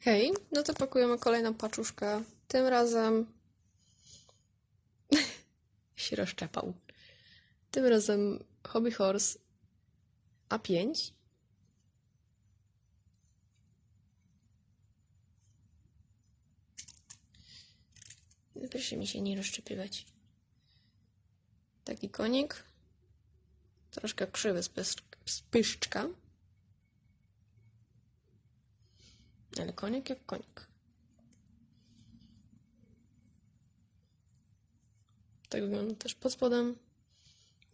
Hej, no to pakujemy kolejną paczuszkę. Tym razem się rozczepał. Tym razem Hobby Horse A5. Proszę mi się nie rozszczepywać. Taki konik. Troszkę krzywy spysz- spyszczka. Ale konik jak konik. Tak wygląda też pod spodem.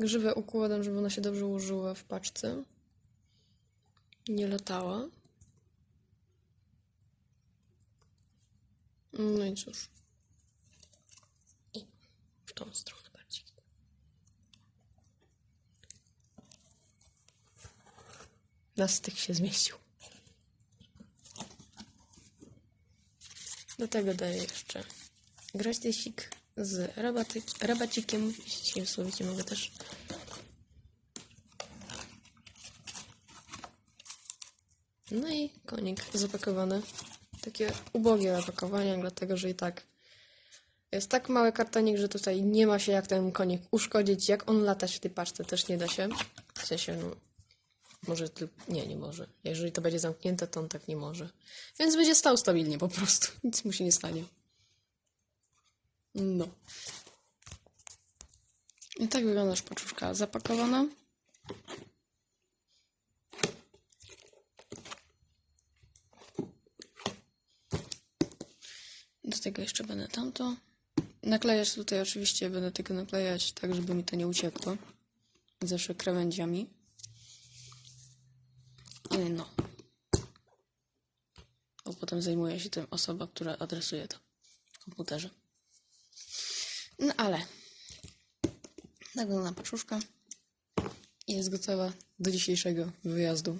Grzywę układam, żeby ona się dobrze ułożyła w paczce. Nie latała. No i cóż. I w tą stronę bardziej. Na styk się zmieścił. Do tego daję jeszcze graśdysik z rabaty- rabacikiem. Jeśli się słowicie, mogę też. No i konik zapakowany. Takie ubogie opakowanie, dlatego że i tak jest tak mały kartonik, że tutaj nie ma się jak ten konik uszkodzić. Jak on latać w tej paczce też nie da się. W sensie, no, może tylko... Nie, nie może. Jeżeli to będzie zamknięte, to on tak nie może. Więc będzie stał stabilnie po prostu. Nic mu się nie stanie. No. I tak wygląda już paczuszka zapakowana. Do tego jeszcze będę tamto. Naklejać tutaj oczywiście będę tylko naklejać tak, żeby mi to nie uciekło. Zawsze krawędziami. Yy, No. Bo potem zajmuje się tym osoba, która adresuje to w komputerze. No ale wygląda paczuszka jest gotowa do dzisiejszego wyjazdu.